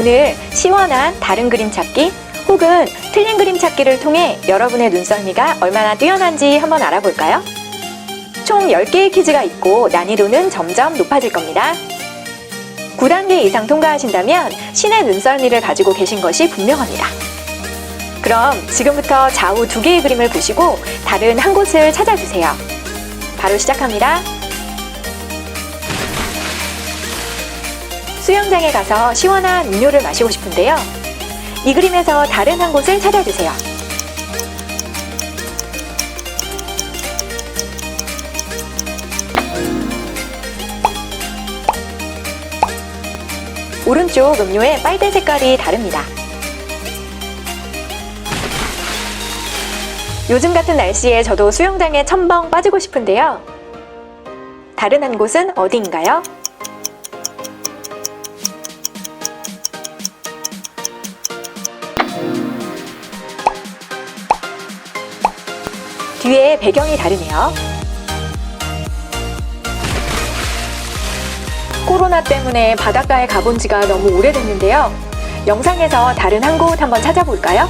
오늘 시원한 다른 그림 찾기 혹은 틀린 그림 찾기를 통해 여러분의 눈썰미가 얼마나 뛰어난지 한번 알아볼까요? 총 10개의 퀴즈가 있고 난이도는 점점 높아질 겁니다. 9단계 이상 통과하신다면 신의 눈썰미를 가지고 계신 것이 분명합니다. 그럼 지금부터 좌우 두 개의 그림을 보시고 다른 한 곳을 찾아주세요. 바로 시작합니다. 수영장에 가서 시원한 음료를 마시고 싶은데요. 이 그림에서 다른 한 곳을 찾아주세요. 오른쪽 음료의 빨대 색깔이 다릅니다. 요즘 같은 날씨에 저도 수영장에 첨벙 빠지고 싶은데요. 다른 한 곳은 어디인가요? 뒤에 배경이 다르네요. 코로나 때문에 바닷가에 가본 지가 너무 오래됐는데요. 영상에서 다른 한 곳 한번 찾아볼까요?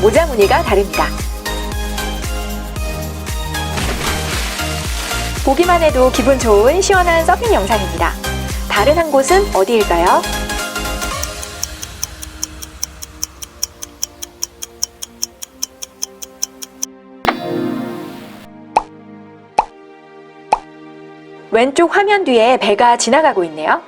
모자 무늬가 다릅니다. 보기만 해도 기분 좋은 시원한 서핑 영상입니다. 다른 한 곳은 어디일까요? 왼쪽 화면 뒤에 배가 지나가고 있네요.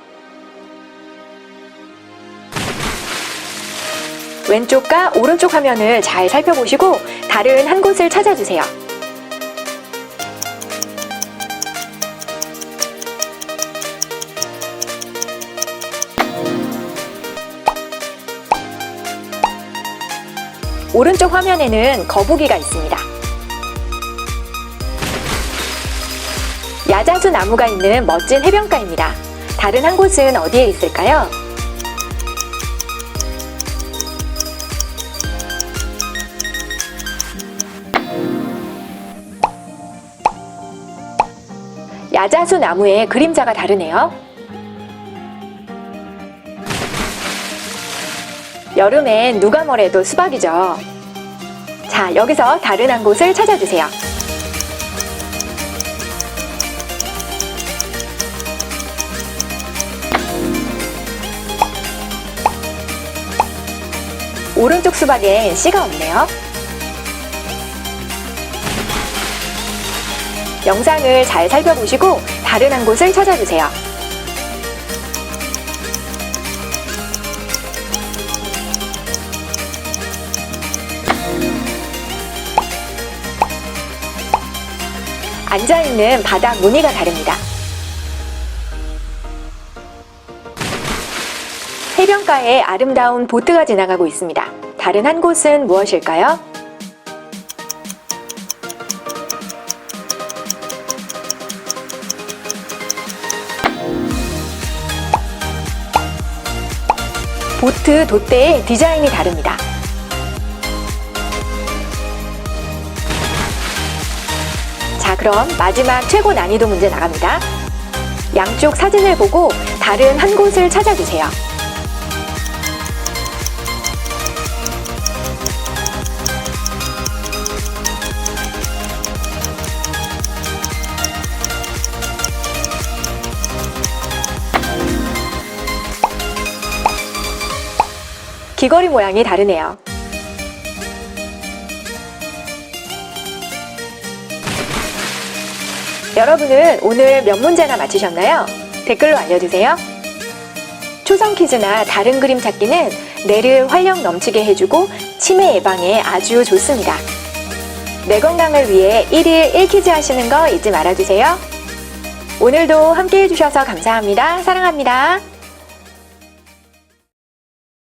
왼쪽과 오른쪽 화면을 잘 살펴보시고 다른 한 곳을 찾아주세요. 오른쪽 화면에는 거북이가 있습니다. 야자수 나무가 있는 멋진 해변가입니다. 다른 한 곳은 어디에 있을까요? 야자수 나무의 그림자가 다르네요. 여름엔 누가 뭐래도 수박이죠. 자, 여기서 다른 한 곳을 찾아주세요. 오른쪽 수박엔 씨가 없네요. 영상을 잘 살펴보시고 다른 한 곳을 찾아주세요. 앉아있는 바닥 무늬가 다릅니다. 해변가에 아름다운 보트가 지나가고 있습니다. 다른 한 곳은 무엇일까요? 보트 돛대의 디자인이 다릅니다. 그럼 마지막 최고 난이도 문제 나갑니다. 양쪽 사진을 보고 다른 한 곳을 찾아주세요. 귀걸이 모양이 다르네요. 여러분은 오늘 몇 문제나 맞히셨나요? 댓글로 알려주세요. 초성 퀴즈나 다른 그림 찾기는 뇌를 활력 넘치게 해주고 치매 예방에 아주 좋습니다. 뇌 건강을 위해 1일 1퀴즈 하시는 거 잊지 말아주세요. 오늘도 함께 해주셔서 감사합니다. 사랑합니다.